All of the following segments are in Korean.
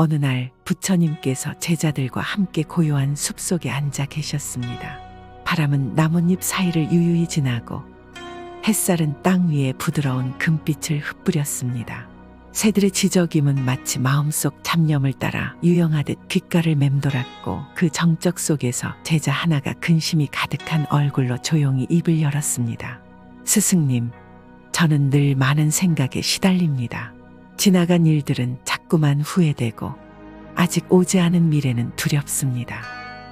어느 날 부처님께서 제자들과 함께 고요한 숲속에 앉아 계셨습니다. 바람은 나뭇잎 사이를 유유히 지나고 햇살은 땅 위에 부드러운 금빛을 흩뿌렸습니다. 새들의 지저김은 마치 마음속 잡념을 따라 유영하듯 귓가를 맴돌았고 그 정적 속에서 제자 하나가 근심이 가득한 얼굴로 조용히 입을 열었습니다. 스승님, 저는 늘 많은 생각에 시달립니다. 지나간 일들은 자 꾸만 후회되고 아직 오지 않은 미래는 두렵습니다.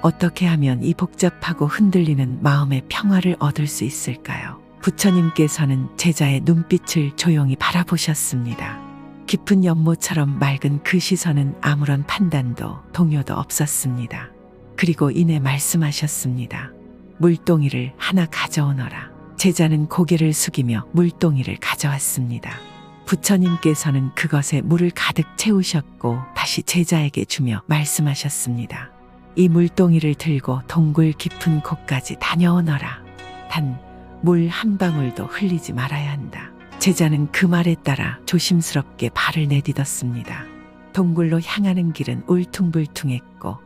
어떻게 하면 이 복잡하고 흔들리는 마음의 평화를 얻을 수 있을까요? 부처님께서는 제자의 눈빛을 조용히 바라보셨습니다. 깊은 연모처럼 맑은 그 시선은 아무런 판단도 동요도 없었습니다. 그리고 이내 말씀하셨습니다. 물동이를 하나 가져오너라. 제자는 고개를 숙이며 물동이를 가져왔습니다. 부처님께서는 그것에 물을 가득 채우셨고 다시 제자에게 주며 말씀하셨습니다. 이 물동이를 들고 동굴 깊은 곳까지 다녀오너라. 단 물 한 방울도 흘리지 말아야 한다. 제자는 그 말에 따라 조심스럽게 발을 내딛었습니다. 동굴로 향하는 길은 울퉁불퉁했고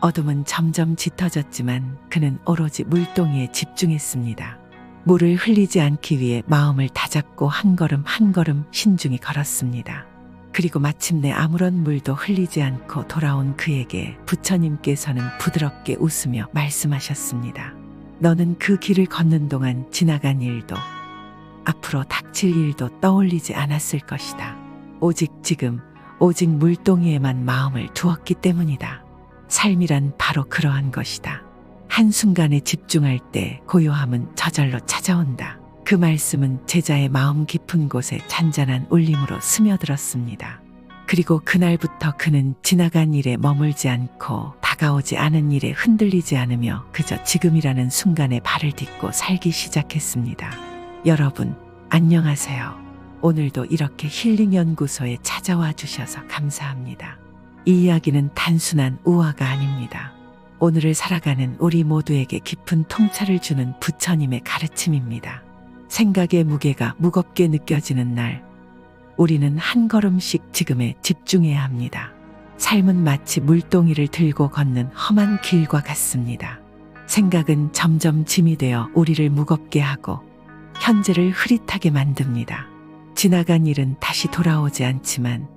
어둠은 점점 짙어졌지만 그는 오로지 물동이에 집중했습니다. 물을 흘리지 않기 위해 마음을 다잡고 한 걸음 한 걸음 신중히 걸었습니다. 그리고 마침내 아무런 물도 흘리지 않고 돌아온 그에게 부처님께서는 부드럽게 웃으며 말씀하셨습니다. 너는 그 길을 걷는 동안 지나간 일도 앞으로 닥칠 일도 떠올리지 않았을 것이다. 오직 지금, 오직 물동이에만 마음을 두었기 때문이다. 삶이란 바로 그러한 것이다. 한순간에 집중할 때 고요함은 저절로 찾아온다. 그 말씀은 제자의 마음 깊은 곳에 잔잔한 울림으로 스며들었습니다. 그리고 그날부터 그는 지나간 일에 머물지 않고 다가오지 않은 일에 흔들리지 않으며 그저 지금이라는 순간에 발을 딛고 살기 시작했습니다. 여러분, 안녕하세요. 오늘도 이렇게 힐링 연구소에 찾아와 주셔서 감사합니다. 이 이야기는 단순한 우화가 아닙니다. 오늘을 살아가는 우리 모두에게 깊은 통찰을 주는 부처님의 가르침입니다. 생각의 무게가 무겁게 느껴지는 날, 우리는 한 걸음씩 지금에 집중해야 합니다. 삶은 마치 물동이를 들고 걷는 험한 길과 같습니다. 생각은 점점 짐이 되어 우리를 무겁게 하고 현재를 흐릿하게 만듭니다. 지나간 일은 다시 돌아오지 않지만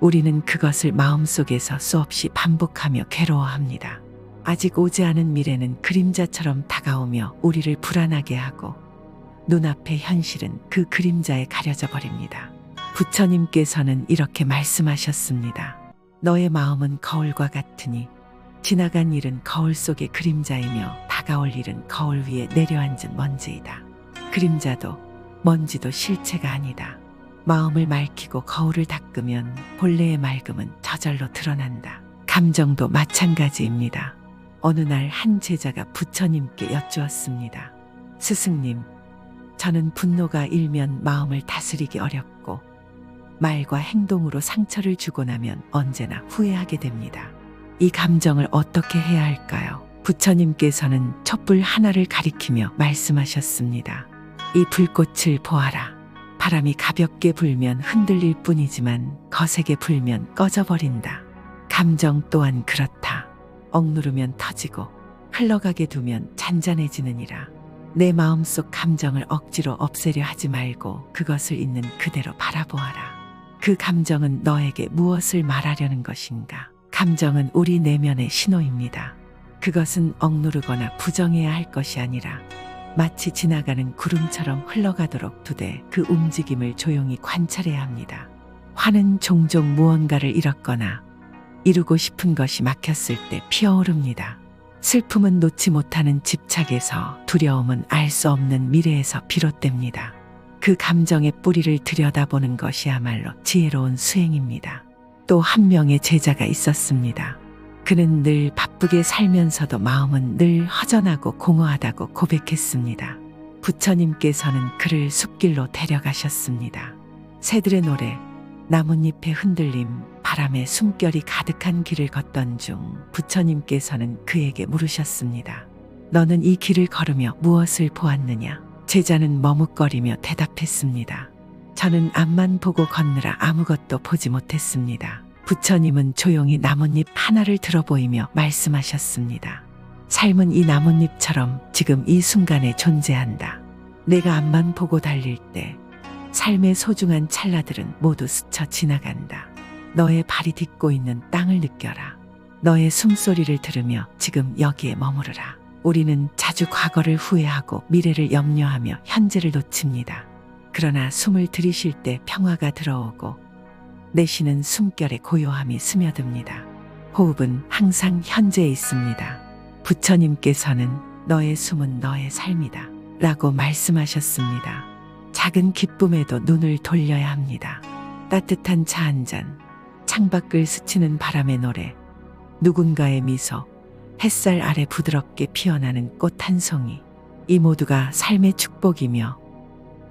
우리는 그것을 마음속에서 수없이 반복하며 괴로워합니다. 아직 오지 않은 미래는 그림자처럼 다가오며 우리를 불안하게 하고 눈앞의 현실은 그 그림자에 가려져 버립니다. 부처님께서는 이렇게 말씀하셨습니다. 너의 마음은 거울과 같으니 지나간 일은 거울 속의 그림자이며 다가올 일은 거울 위에 내려앉은 먼지이다. 그림자도 먼지도 실체가 아니다. 마음을 맑히고 거울을 닦으면 본래의 맑음은 저절로 드러난다. 감정도 마찬가지입니다. 어느 날 한 제자가 부처님께 여쭈었습니다. 스승님, 저는 분노가 일면 마음을 다스리기 어렵고 말과 행동으로 상처를 주고 나면 언제나 후회하게 됩니다. 이 감정을 어떻게 해야 할까요? 부처님께서는 촛불 하나를 가리키며 말씀하셨습니다. 이 불꽃을 보아라. 바람이 가볍게 불면 흔들릴 뿐이지만 거세게 불면 꺼져버린다. 감정 또한 그렇다. 억누르면 터지고 흘러가게 두면 잔잔해지느니라. 내 마음속 감정을 억지로 없애려 하지 말고 그것을 있는 그대로 바라보아라. 그 감정은 너에게 무엇을 말하려는 것인가? 감정은 우리 내면의 신호입니다. 그것은 억누르거나 부정해야 할 것이 아니라 마치 지나가는 구름처럼 흘러가도록 두되 그 움직임을 조용히 관찰해야 합니다. 화는 종종 무언가를 잃었거나 이루고 싶은 것이 막혔을 때 피어오릅니다. 슬픔은 놓지 못하는 집착에서 두려움은 알 수 없는 미래에서 비롯됩니다. 그 감정의 뿌리를 들여다보는 것이야말로 지혜로운 수행입니다. 또 한 명의 제자가 있었습니다. 그는 늘 바쁘게 살면서도 마음은 늘 허전하고 공허하다고 고백했습니다. 부처님께서는 그를 숲길로 데려가셨습니다. 새들의 노래, 나뭇잎의 흔들림, 바람의 숨결이 가득한 길을 걷던 중 부처님께서는 그에게 물으셨습니다. 너는 이 길을 걸으며 무엇을 보았느냐? 제자는 머뭇거리며 대답했습니다. 저는 앞만 보고 걷느라 아무것도 보지 못했습니다. 부처님은 조용히 나뭇잎 하나를 들어 보이며 말씀하셨습니다. 삶은 이 나뭇잎처럼 지금 이 순간에 존재한다. 내가 앞만 보고 달릴 때 삶의 소중한 찰나들은 모두 스쳐 지나간다. 너의 발이 딛고 있는 땅을 느껴라. 너의 숨소리를 들으며 지금 여기에 머무르라. 우리는 자주 과거를 후회하고 미래를 염려하며 현재를 놓칩니다. 그러나 숨을 들이쉴 때 평화가 들어오고 내쉬는 숨결에 고요함이 스며듭니다. 호흡은 항상 현재에 있습니다. 부처님께서는 너의 숨은 너의 삶이다. 라고 말씀하셨습니다. 작은 기쁨에도 눈을 돌려야 합니다. 따뜻한 차 한 잔, 창밖을 스치는 바람의 노래, 누군가의 미소, 햇살 아래 부드럽게 피어나는 꽃 한 송이. 이 모두가 삶의 축복이며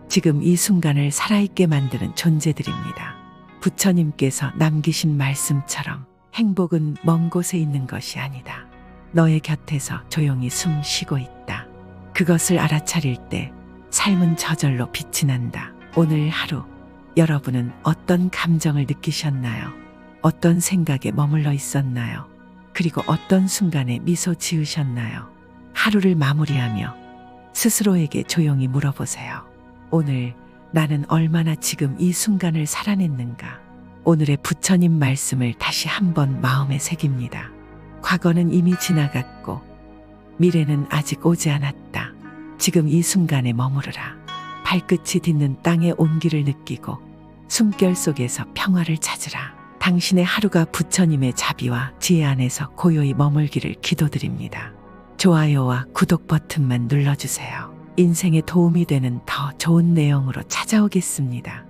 지금 이 순간을 살아있게 만드는 존재들입니다. 부처님께서 남기신 말씀처럼 행복은 먼 곳에 있는 것이 아니다. 너의 곁에서 조용히 숨 쉬고 있다. 그것을 알아차릴 때 삶은 저절로 빛이 난다. 오늘 하루 여러분은 어떤 감정을 느끼셨나요? 어떤 생각에 머물러 있었나요? 그리고 어떤 순간에 미소 지으셨나요? 하루를 마무리하며 스스로에게 조용히 물어보세요. 오늘 나는 얼마나 지금 이 순간을 살아냈는가? 오늘의 부처님 말씀을 다시 한번 마음에 새깁니다. 과거는 이미 지나갔고 미래는 아직 오지 않았다. 지금 이 순간에 머무르라. 발끝이 딛는 땅의 온기를 느끼고 숨결 속에서 평화를 찾으라. 당신의 하루가 부처님의 자비와 지혜 안에서 고요히 머물기를 기도드립니다. 좋아요와 구독 버튼만 눌러주세요. 인생에 도움이 되는 더 좋은 내용으로 찾아오겠습니다.